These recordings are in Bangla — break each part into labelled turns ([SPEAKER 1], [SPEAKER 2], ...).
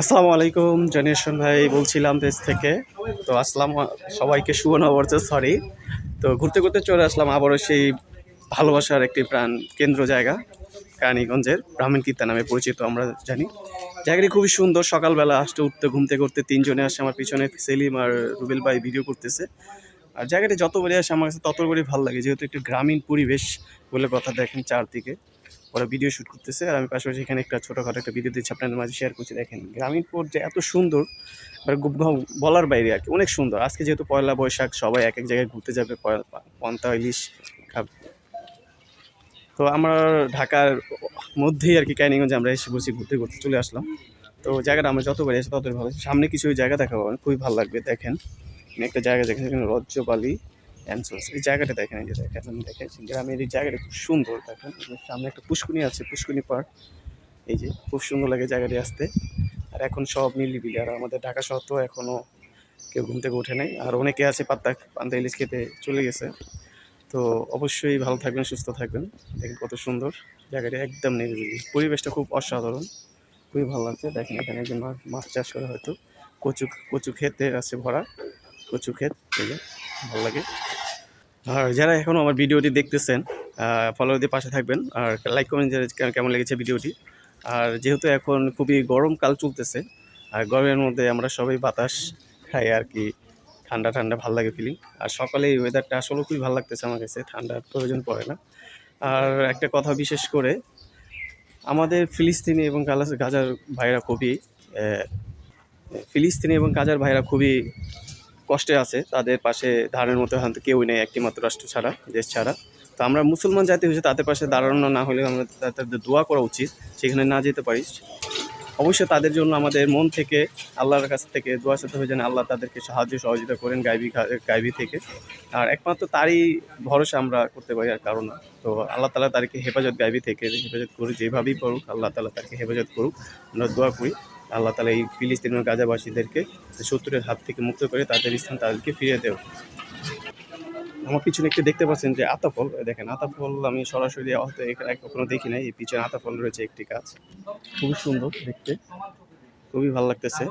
[SPEAKER 1] আসসালামু আলাইকুম, জেনারেশন ভাই বলছিলাম দেশ থেকে। তো আসলাম সবাইকে শুভ নববর্ষ সরি তো ঘুরতে ঘুরতে চলে আসলাম আবারও সেই ভালোবাসার একটি প্রাণ কেন্দ্র জায়গা, কারানীগঞ্জের ব্রাহ্মণ কীর্তা নামে পরিচিত আমরা জানি। জায়গাটি খুবই সুন্দর, সকালবেলা আসতে, উঠতে, ঘুমতে, করতে, তিনজনে আসে আমার পিছনে, সেলিম আর রুবেল ভাই ভিডিও করতেছে। আর জায়গাটি যতবারই আসে আমার কাছে তত ততবারই ভালো লাগে, যেহেতু একটু গ্রামীণ পরিবেশ বলে কথা দেখেন চারদিকে। ওরা ভিডিও শ্যুট করতেছে, আর আমি পাশাপাশি এখানে একটা ছোটোখাটো একটা ভিডিও দিচ্ছি, আপনাদের মাঝে শেয়ার করছি, দেখেন। গ্রামীণ পথ যে এত সুন্দর মানে বলার বাইরে আর কি, অনেক সুন্দর। আজকে যেহেতু পয়লা বৈশাখ, সবাই এক এক জায়গায় ঘুরতে যাবে পন্তা ইলিশ খাবে তো আমার ঢাকার মধ্যেই আর কি, ক্যানিগঞ্জে আমরা এসে বসে ঘুরতে ঘুরতে চলে আসলাম। তো জায়গাটা আমরা যতবার এসে ততই ভালো। সামনে কিছু জায়গা দেখা পাবেন খুবই ভালো লাগবে, দেখেন। একটা জায়গা দেখেন এখানে রজ্জবালি। অ্যান্সার্স এই জায়গাটা দেখেন, এই যে দেখেন, আমি দেখেছি গ্রামের এই জায়গাটা খুব সুন্দর, দেখেন। সামনে একটা পুষ্কুনি আছে পুষ্কুনি পার্ক। এই যে, খুব সুন্দর লাগে জায়গাটি আসতে। আর এখন সব নিলিবিলি আর আমাদের ঢাকা শহর তো এখনও কেউ ঘুম থেকে ওঠে নাই। আর অনেকে আছে পাত্তা পান্তা ইলিশ খেতে চলে গেছে। তো অবশ্যই ভালো থাকবেন, সুস্থ থাকবেন। দেখেন কত সুন্দর জায়গাটি, একদম নিরিবিলি। পরিবেশটা খুব অসাধারণ। খুবই ভালো লাগছে। দেখেন এখানে একজন মাছ চাষ করে হয়তো। কচু কচু ক্ষেতে আছে ভরা। কচু ক্ষেত ভালো লাগে। আর যারা এখনও আমার ভিডিওটি দেখতেছেন ফলো দিয়ে পাশে থাকবেন আর লাইক কমেন্ট কেমন লেগেছে ভিডিওটি? আর যেহেতু এখন খুবই গরমকাল চলতেছে, আর গরমের মধ্যে আমরা সবাই বাতাস খাই আর কি, ঠান্ডা ঠান্ডা ভালো লাগে ফিলিং আর সকালে এই ওয়েদারটা আসলে খুবই ভালো লাগতেছে আমার কাছে, ঠান্ডার প্রয়োজন পড়ে না। আর একটা কথা বিশেষ করে, আমাদের ফিলিস্তিনি এবং গাজার ভাইরা খুবই ফিলিস্তিনি এবং গাজার ভাইরা খুবই কষ্টে আছে, তাদের পাশে দাঁড়ানোর মতো হয়তো কেউই নেই একটি মাত্র রাষ্ট্র ছাড়া, দেশ ছাড়া। তো আমরা মুসলমান জাতি হচ্ছে তাদের পাশে দাঁড়ানো না হলে আমরা তাদের দোয়া করা উচিত, সেখানে না যেতে পারি। অবশ্যই তাদের জন্য আমাদের মন থেকে, আল্লাহর কাছ থেকে দোয়া সাথে হয়ে যেন আল্লাহ তাদেরকে সাহায্য সহযোগিতা করেন গাইবি গাইবি থেকে। আর একমাত্র তারই ভরসা আমরা করতে পারি আর কারণ না। তো আল্লাহ তালা তাদেরকে হেফাজত গাইবি থেকে, হেফাজত করুক, যেভাবেই করুক, আল্লাহ তালা তাকে হেফাজত করুক। আমরা দোয়া করি। আল্লাহ তালা এই ফিলিস্তিন ও গাজাবাসীদেরকে শত্রুরের হাত থেকে মুক্ত করে তাদের স্থান তাদেরকে ফিরিয়ে দেও। আমার পিছনে একটু দেখতে পাচ্ছেন যে আতাফল, দেখেন আতাফল আমি সরাসরি এখানে কখনো দেখি নাই। এই পিছনে আতাফল রয়েছে একটি গাছ। খুবই সুন্দর দেখতে। খুবই ভালো লাগতেছে।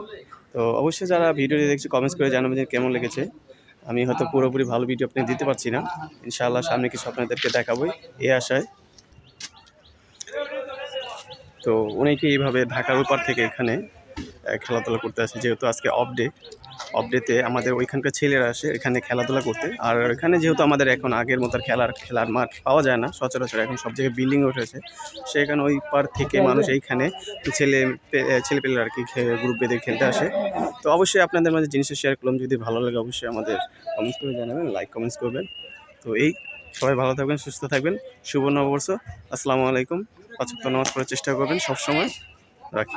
[SPEAKER 1] তো অবশ্যই যারা ভিডিওটি দেখছে কমেন্টস করে জানাবেন যে কেমন লেগেছে। আমি হয়তো পুরোপুরি ভালো ভিডিও আপনি দিতে পারছি না। ইনশাআল্লাহ সামনে কিছু আপনাদেরকে দেখাবোই এই আশায় তো অনেকে এইভাবে ঢাকার উপর থেকে এখানে খেলাধুলা করতে আসে যেহেতু আজকে অফ ডে অফ ডেতে আমাদের ওইখানকার ছেলেরা আসে এখানে খেলাধুলা করতে। আর এখানে যেহেতু আমাদের এখন আগের মতো খেলার খেলার মাঠ পাওয়া যায় না সচরাচর এখন সব জায়গায় বিল্ডিং উঠেছে। সেখানে ওই পার থেকে মানুষ এইখানে ছেলে ছেলেপেলেরা আর কি গ্রুপ বেঁধে খেলতে আসে। তো অবশ্যই আপনাদের মাঝে জিনিসটা শেয়ার করলাম যদি ভালো লাগে অবশ্যই আমাদের কমেন্টস করে জানাবেন লাইক কমেন্টস করবেন। তো এই সবাই ভালো থাকবেন, সুস্থ থাকবেন। শুভ নববর্ষ। আসসালামু আলাইকুম। পাঁচ ওয়াক্ত নামাজ পড়ার চেষ্টা করবেন সবসময়। রাখি।